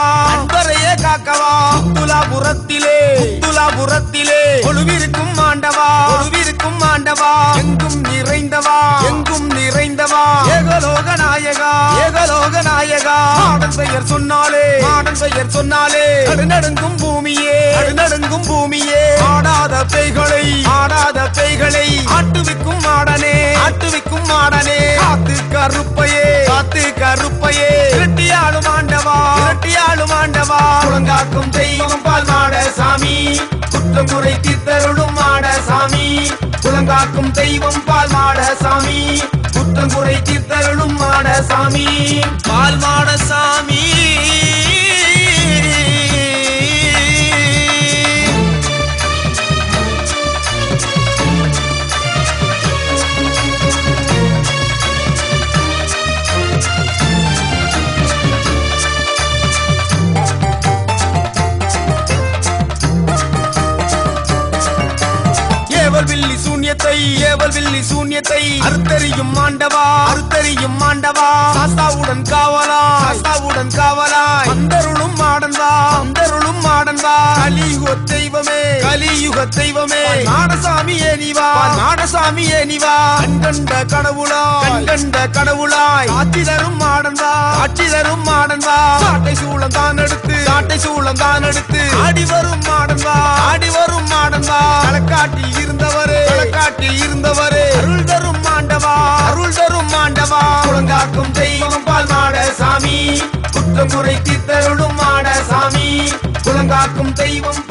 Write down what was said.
ஆண்டவா அன்பரையே காக்கவா துலாபுரத்திலே துலாபுரத்திலே ஒழுவிருக்கும் ஆண்டவா ஒழுவிருக்கும் ஆண்டவா எங்கும் நிறைந்தவா எங்கும் நிறைந்தவா ஏகலோக நாயகா ஏகலோக நாயகா மாடன் பெயர் சொன்னாலே மாடன் பெயர் சொன்னாலே நடுநடுங்கும் பூமியே நடுநடுங்கும் பூமியே ஆடாத பெய்களை ஆடாத பெய்களை ஆட்டுவிக்கும் மாடனே ஆட்டுவிக்கும் மாடனே காத்து கருப்பையே காத்து கருப்பையே. இரட்டியாளும் ஆண்டவா இரட்டியாளும் ஆண்டவா. குழங்காக்கும் தெய்வம் பால் மாட சாமி. குற்றம் குறை தீர்த்தருளும் மாட சாமி. குழங்காக்கும் தெய்வம் பால் மாட சாமி. குற்றம் குறை தீர்த்தருளும் மாட சாமி. பால் மாட சாமி. சூன்யத்தை ஏவல் வில்லி சூன்யத்தை. அறுத்தறியும் மாண்டவா அறுத்தறியும் மாண்டவா சாஸ்தாவுடன் காவலா சாஸ்தாவுடன் காவலா அந்தருளும் மாடன்வா அந்தருளும் மாடன்வா கலியுக தெய்வமே. கலியுக தெய்வமே. நாடசாமி ஏனிவா நாடசாமி ஏனிவா கண்கண்ட கடவுளாய். கண்கண்ட கடவுளாய். ஆட்சி தரும் மாடன்வா ஆட்சி தரும் மாடன்வா சாட்டை சூளம் தான் எடுத்து. சாட்டை சூளம் தான் எடுத்து. ஆடி வரும் மாடன்வா ஆடி வரும் மாடன்வா களக்காட்டில் இருந்தவரே. களக்காட்டில் இருந்தவரே. அருள் தரும் மாண்டவா. அருள் தரும் மாண்டவா. குழங்காக்கும் தெய்வம் பால் மாட சாமி குற்றம் குறை தீர்த்தருளும் மாட சாமி குழங்காக்கும் தெய்வம்